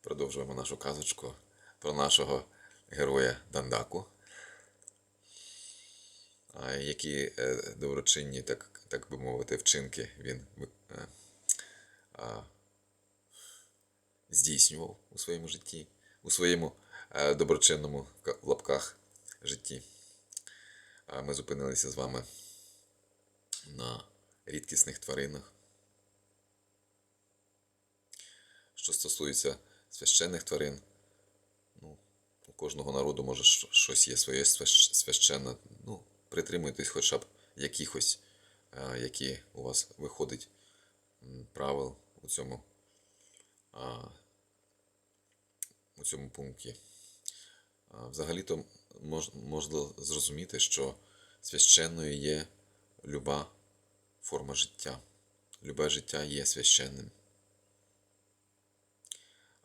Продовжуємо нашу казочку про нашого героя Дандаку, які е, доброчинні, так, так би мовити, вчинки він е, здійснював у своєму житті, у своєму е, доброчинному в лапках житті. Ми зупинилися з вами на рідкісних тваринах. Що стосується священних тварин, ну, у кожного народу може щось є своє священне. Ну, притримуйтесь хоча б якихось, е, які у вас виходить правил у цьому, у цьому пункті. Взагалі-то мож, можна зрозуміти, що священною є люба форма життя. Любе життя є священним.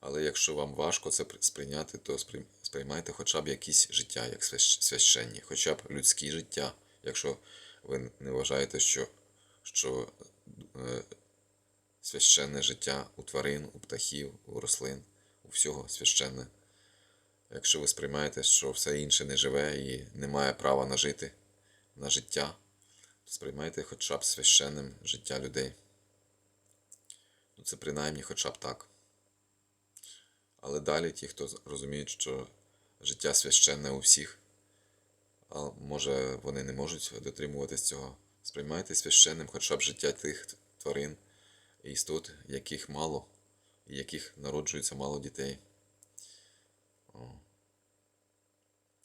Але якщо вам важко це сприйняти, то сприймайте хоча б якісь життя як священні, хоча б людські життя, якщо ви не вважаєте, що, що е, священне життя у тварин, у птахів, у рослин, у всього священне. Якщо ви сприймаєте, що все інше не живе і не має права на жити, на життя, то сприймайте хоча б священним життя людей. Ну, це принаймні хоча б так. Але далі ті, хто розуміють, що життя священне у всіх, а може вони не можуть дотримуватись цього, сприймайте священним хоча б життя тих тварин і істот, яких мало, і яких народжується мало дітей.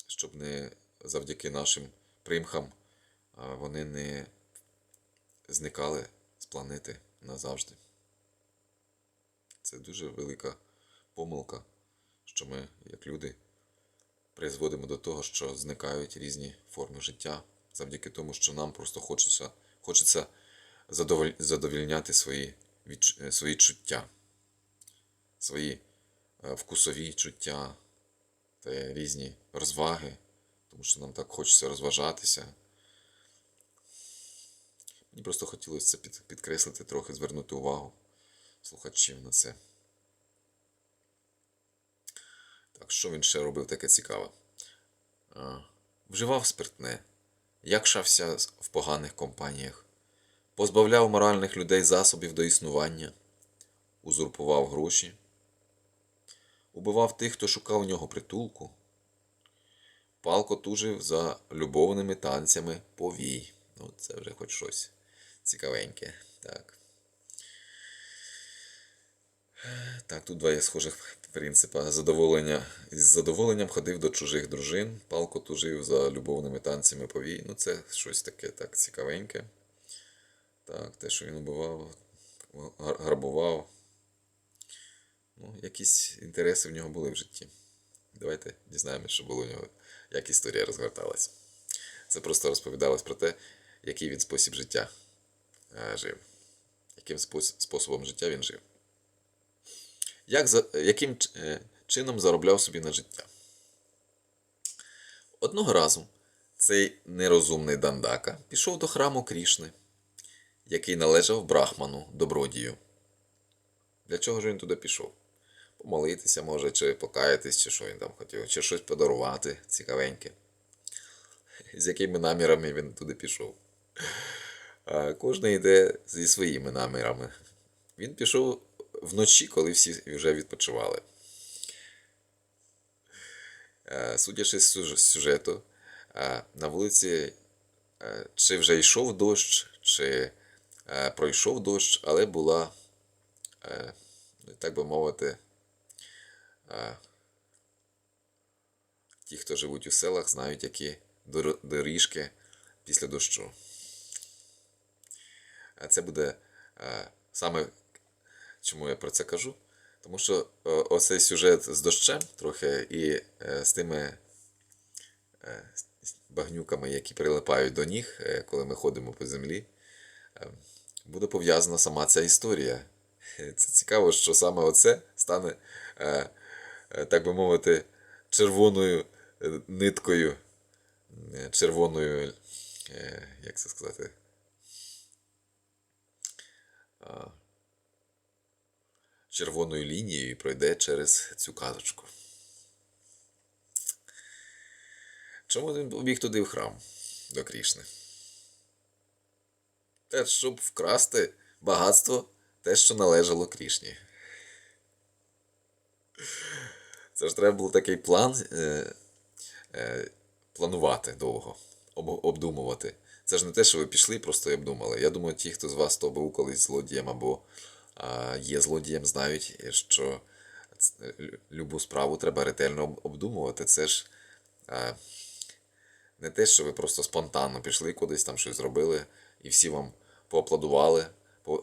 Щоб не завдяки нашим примхам вони не зникали з планети назавжди. Це дуже велика помилка, що ми, як люди, призводимо до того, що зникають різні форми життя завдяки тому, що нам просто хочеться, хочеться задовільняти свої, е, свої чуття, свої е, вкусові чуття та різні розваги, тому що нам так хочеться розважатися. Мені просто хотілося це під, підкреслити, трохи звернути увагу слухачів на це. Так, що він ще робив таке цікаве? Вживав спиртне, якшався в поганих компаніях, позбавляв моральних людей засобів до існування, узурпував гроші, убивав тих, хто шукав у нього притулку, палко тужив за любовними танцями повій. Ну, це вже хоч щось цікавеньке. Так. Так, тут два є схожих принципа. Задоволення. Із задоволенням ходив до чужих дружин, палко тужив за любовними танцями повій. Ну, це щось таке так цікавеньке. Так, те, що він убивав, грабував. Ну, якісь інтереси в нього були в житті. Давайте дізнаємося, що було у нього, як історія розгорталась. Це просто розповідалось про те, який він спосіб життя е, жив. Яким спос- способом життя він жив. Як яким е, чином заробляв собі на життя? Одного разу цей нерозумний Дандака пішов до храму Крішни, який належав Брахману добродію. Для чого ж він туди пішов? Помолитися, може, чи покаятись, чи що він там хотів, чи щось подарувати цікавеньке. З якими намірами він туди пішов. Кожен йде зі своїми намірами. Він пішов вночі, коли всі вже відпочивали. Е, Судячи з сюжету, е, на вулиці е, чи вже йшов дощ, чи пройшов дощ, але була, так би мовити, ті, хто живуть у селах, знають, які доріжки після дощу. А Це буде саме чому я про це кажу? Тому що е, оцей сюжет з дощем трохи і е, з тими е, багнюками, які прилипають до ніг, коли ми ходимо по землі, буде пов'язана сама ця історія. Це цікаво, що саме оце стане, так би мовити, червоною ниткою, червоною, як це сказати, червоною лінією і пройде через цю казочку. Чому він побіг туди в храм до Крішни? Те, щоб вкрасти багатство, те, що належало Крішні. Це ж треба було такий план е, е, планувати довго, об, обдумувати. Це ж не те, що ви пішли, просто і обдумали. Я думаю, ті, хто з вас то був колись злодієм або є злодієм, знають, що любу справу треба ретельно обдумувати. Це ж не те, що ви просто спонтанно пішли кудись там щось зробили, і всі вам поаплодували,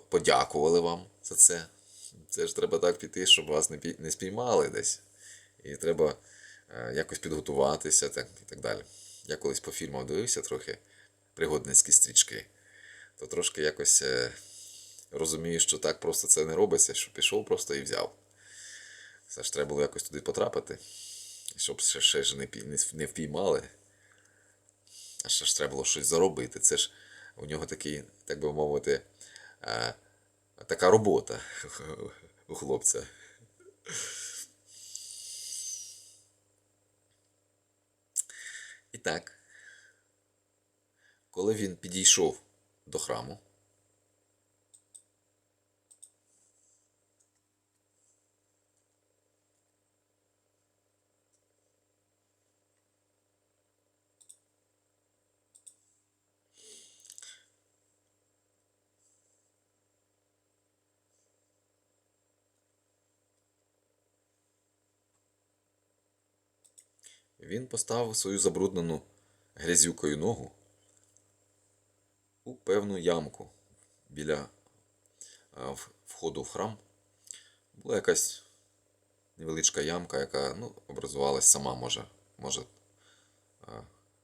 подякували вам за це. Це ж треба так піти, щоб вас не, спіймали десь. І треба е, якось підготуватися так, і так далі. Я колись по фільмам дивився трохи пригодницькі стрічки, то трошки якось розумію, що так просто це не робиться, що пішов просто і взяв. Це ж треба було якось туди потрапити, щоб ще, ще ж не, не, не впіймали. А ще ж треба було щось заробити. Це ж у нього такий, так би мовити, е, така робота у хлопця. І так, коли він підійшов до храму, він поставив свою забруднену грязюкою ногу у певну ямку біля входу в храм. Була якась невеличка ямка, яка ну, образувалась сама, може. Може,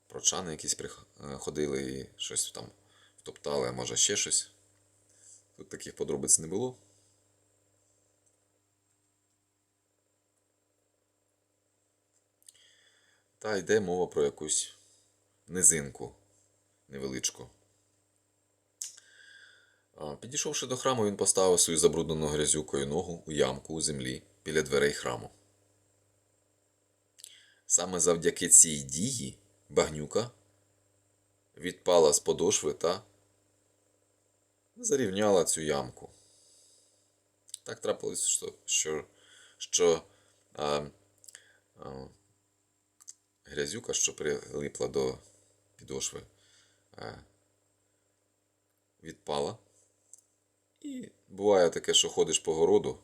прочани якісь прих- е, і щось там втоптали, а може ще щось. Тут таких подробиць не було. Та йде мова про якусь низинку невеличку. Підійшовши до храму, він поставив свою забруднену грязюкою ногу у ямку у землі біля дверей храму. Саме завдяки цій дії багнюка відпала з подошви та зарівняла цю ямку. Так трапилось, що, що, що а, а, грязюка, що прилипла до підошви, відпала. І буває таке, що ходиш по городу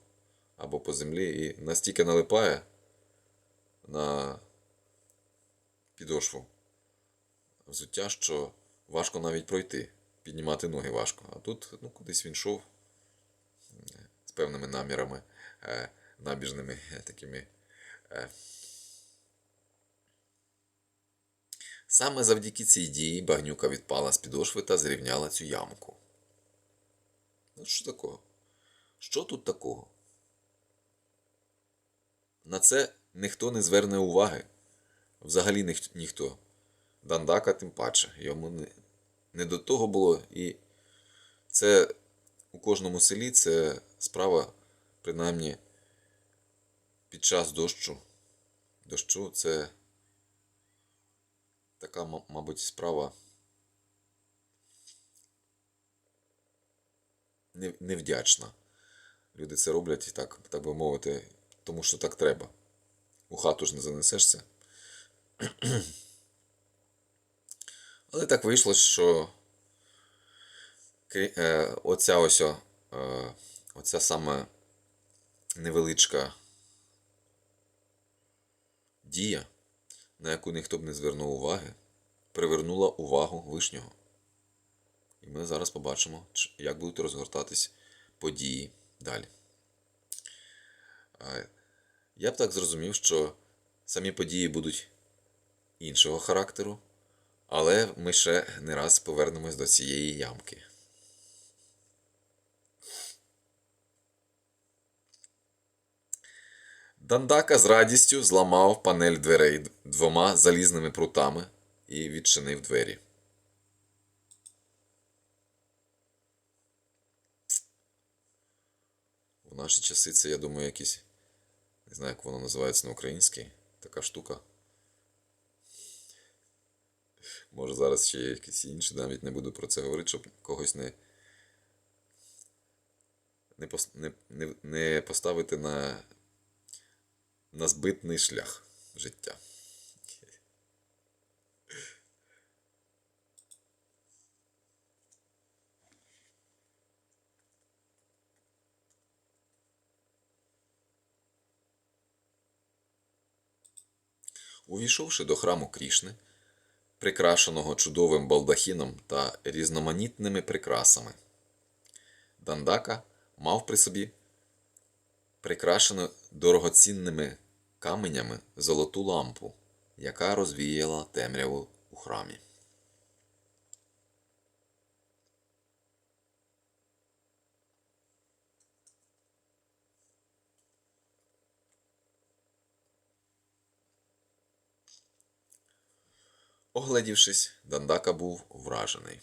або по землі і настільки налипає на підошву взуття, що важко навіть пройти, піднімати ноги важко. А тут ну, кудись він йшов е, з певними намірами, е, набіжними е, такими. е. Саме завдяки цій дії багнюка відпала з підошви та зрівняла цю ямку. Ну, що такого? Що тут такого? На це ніхто не зверне уваги. Взагалі ніх- ніхто. Дандака тим паче. Йому не, не до того було. І це у кожному селі це справа, принаймні, під час дощу. Дощу це така, мабуть, справа невдячна. Люди це роблять, так, так би мовити, тому що так треба. У хату ж не занесешся. Але так вийшло, що е, оця ось е, оця саме невеличка дія, на яку ніхто б не звернув уваги, привернула увагу вишнього. І ми зараз побачимо, як будуть розгортатись події далі. Я б так зрозумів, що самі події будуть іншого характеру, але ми ще не раз повернемось до цієї ямки. Дандака з радістю зламав панель дверей двома залізними прутами і відчинив двері. В наші часи це, я думаю, якісь. Не знаю, як воно називається на українській. Така штука. Може зараз ще є якісь інші, навіть не буду про це говорити, щоб когось не. Не, не, не, поставити на, на збитний шлях життя. Увійшовши до храму Крішни, прикрашеного чудовим балдахіном та різноманітними прикрасами, Дандака мав при собі прикрашену дорогоцінними каменями золоту лампу, яка розвіяла темряву у храмі. Оглядівшись, Дандака був вражений.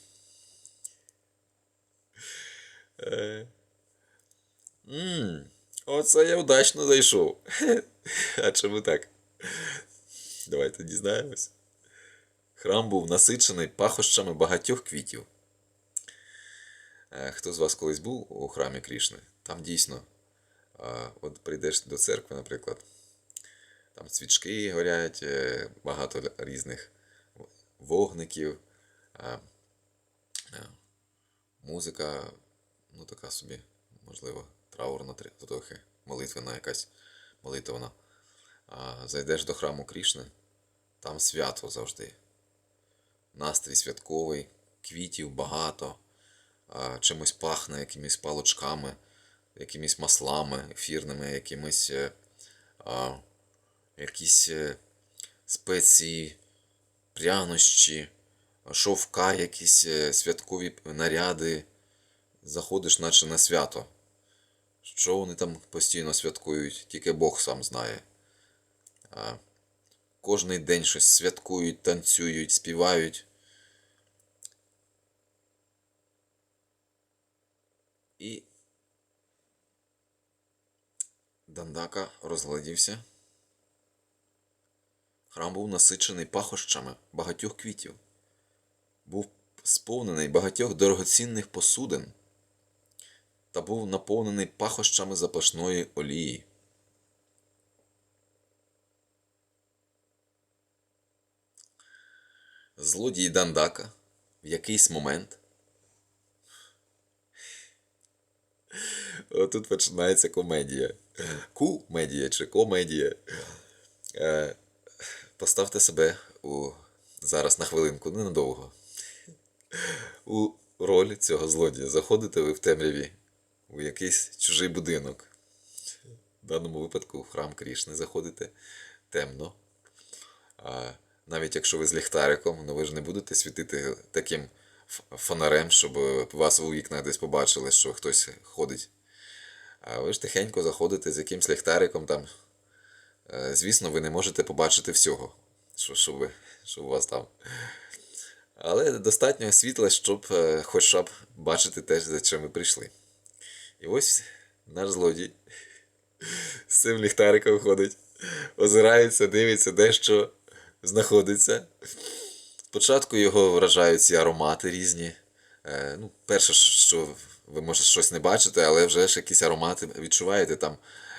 Ммм, оце я вдачно зайшов. А чому так? Давайте дізнаємось. Храм був насичений пахощами багатьох квітів. Е, Хто з вас колись був у храмі Крішни? Там дійсно, от прийдеш до церкви, наприклад, там свічки горять, е, багато різних вогників, е, музика, ну така собі, можливо, траурна тр- трохи, молитвена якась молитвена. А зайдеш до храму Крішни, там свято завжди. Настрій святковий, квітів багато, а, чимось пахне, якимись палочками, якимись маслами ефірними, якимись е, а, якісь е, спеції, прянощі, шовка, якісь е, святкові наряди. Заходиш, наче на свято. Що вони там постійно святкують, тільки Бог сам знає. А, кожний день щось святкують, танцюють, співають. І Дандака розгладівся. Храм був насичений пахощами багатьох квітів. Був сповнений багатьох дорогоцінних посудин та був наповнений пахощами запашної олії. Злодій Дандака в якийсь момент. Тут починається комедія. Ку-медія чи комедія. Е, Поставте себе у... зараз на хвилинку, ненадовго. У роль цього злодія. Заходите ви в темряві у якийсь чужий будинок. В даному випадку в храм Крішни заходите темно. А навіть якщо ви з ліхтариком, ну ви ж не будете світити таким фонарем, щоб вас у вікнах десь побачили, що хтось ходить. А ви ж тихенько заходите з якимсь ліхтариком там. Е, Звісно, ви не можете побачити всього, що, що, ви, що у вас там. Але достатньо світла, щоб е, хоча б бачити те, за чим ви прийшли. І ось наш злодій з цим ліхтариком ходить, озирається, дивиться, де що знаходиться. Спочатку його вражають ці аромати різні. Е, ну, перше, що ви може щось не бачите, але вже ж якісь аромати відчуваєте там.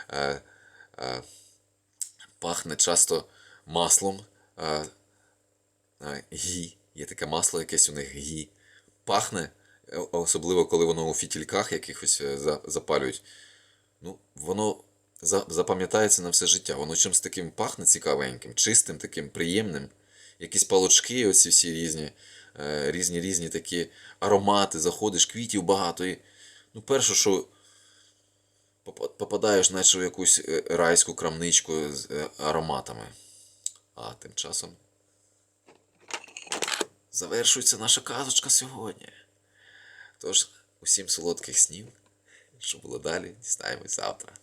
Е, е, пахне часто маслом. Е, е, гі. Є таке масло, якесь у них гі. Пахне, особливо коли воно у фітільках якихось е, запалюють. Ну, воно запам'ятається на все життя. Воно чимось таким пахне цікавеньким, чистим, таким приємним. Якісь палочки, оці всі різні, е, різні різні такі аромати, заходиш, квітів багато. І, ну, перше, що попадаєш, наче в якусь е, райську крамничку з е, ароматами. А тим часом завершується наша казочка сьогодні. Тож, усім солодких снів. Що було далі, дізнаємось завтра.